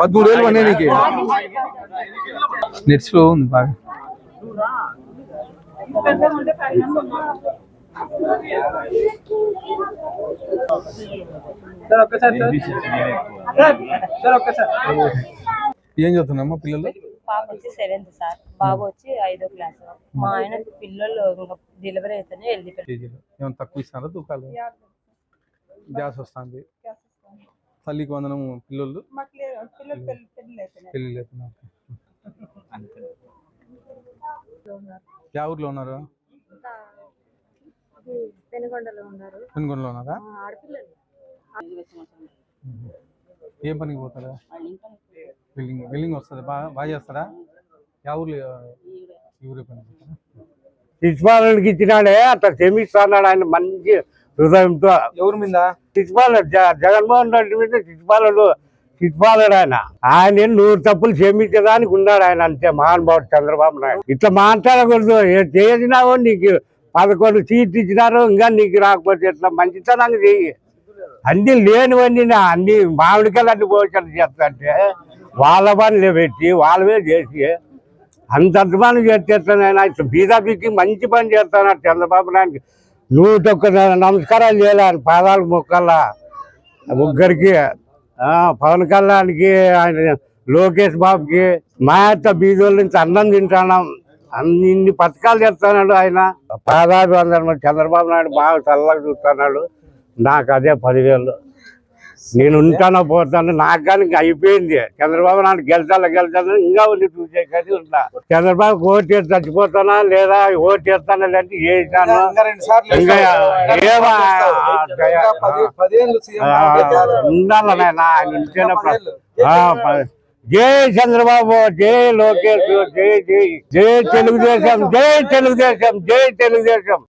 పదమూడు వేలు పడినాయి నీకు. నెట్ స్లో ఉంది బాగా. సార్ ఒక్కసారి సార్. సార్ ఒక్కసారి. ఏం చదువుతున్నామ్మా పిల్లలు? పాప వచ్చి సెవెంత్ సార్. బాబు వచ్చి ఐదో క్లాస్. మా ఆయన పిల్లలు ఇంకా డెలివరీ అయితేనే ఏమైనా తక్కువ ఇస్తారా? తూకాలు? గ్యాస్ వస్తుంది. తల్లికి వందనం పిల్లలు? పెళ్ళి లేకుండా యా ఊర్లో ఉన్నారు? పెనుగొండలో ఉన్నారు. పెనుగొండలో ఉన్నారా? ఆడపిల్లలు. ఏం పనికి పోతారా? బిల్డింగ్ బిల్డింగ్ వస్తుంది? బాగా బాగా చేస్తారా? యా ఊర్లో ఈ ఊరే పని పోతారా? శిశుపాలనకి ఇచ్చినాడే అట్లా క్షమిస్తున్నాడు ఆయన మంచి హృదయంతో. ఎవరి మీద? జ- జగన్మోహన్ రెడ్డి మీద శిశుపాలుడు శిశుపాలుడు ఆయన. ఆయన నూరు తప్పులు క్షమించడానికి ఉన్నాడు ఆయన అంతే మహానుభావుడు చంద్రబాబు నాయుడు. ఇట్లా మాట్లాడకూడదు చేసినావో నీకు పదకొండు సీట్లు ఇచ్చినారు ఇంకా నీకు రాకపోతే ఇట్లా మంచితనంగా చెయ్యి. అన్ని లేనివన్నీ నా అన్ని మామిడికాయలు అన్ని పోషణ చేస్తాంటే వాళ్ళ పనులు పెట్టి వాళ్ళవే చేసి అంత అభిమానం చేస్తాను ఇట్లా బీజేపీకి మంచి పని చేస్తాను చంద్రబాబు నాయుడు? నూట ఒక్క నమస్కారాలు చేయాలి. పాదాలు మొక్కల్లా. ముగ్గురికి పవన్ కళ్యాణ్కి ఆయన లోకేష్ బాబుకి మా యొక్క బీదోళ్ళ నుంచి అన్నం తింటున్నాం అన్ని ఇన్ని పథకాలు చేస్తున్నాడు ఆయన. పాదాభివందనం చంద్రబాబు నాయుడు బాగా చల్లగా చూస్తున్నాడు. నాకు అదే పదివేలు. నేను ఉంటానో పోతాను నాకు కానీ అయిపోయింది చంద్రబాబు నాయుడు గెలిచాలో గెలిచాను ఇంకా ఉండి చూసే కానీ ఉంటా చంద్రబాబు ఓటు చచ్చిపోతానా లేదా ఓటు వేస్తానా లేదంటే చేశాను ఇంకా ఏమా ఉండాలి నాయన ఆయన జై చంద్రబాబు జై లోకేష్ జై జై జై తెలుగుదేశం జై తెలుగుదేశం జై తెలుగుదేశం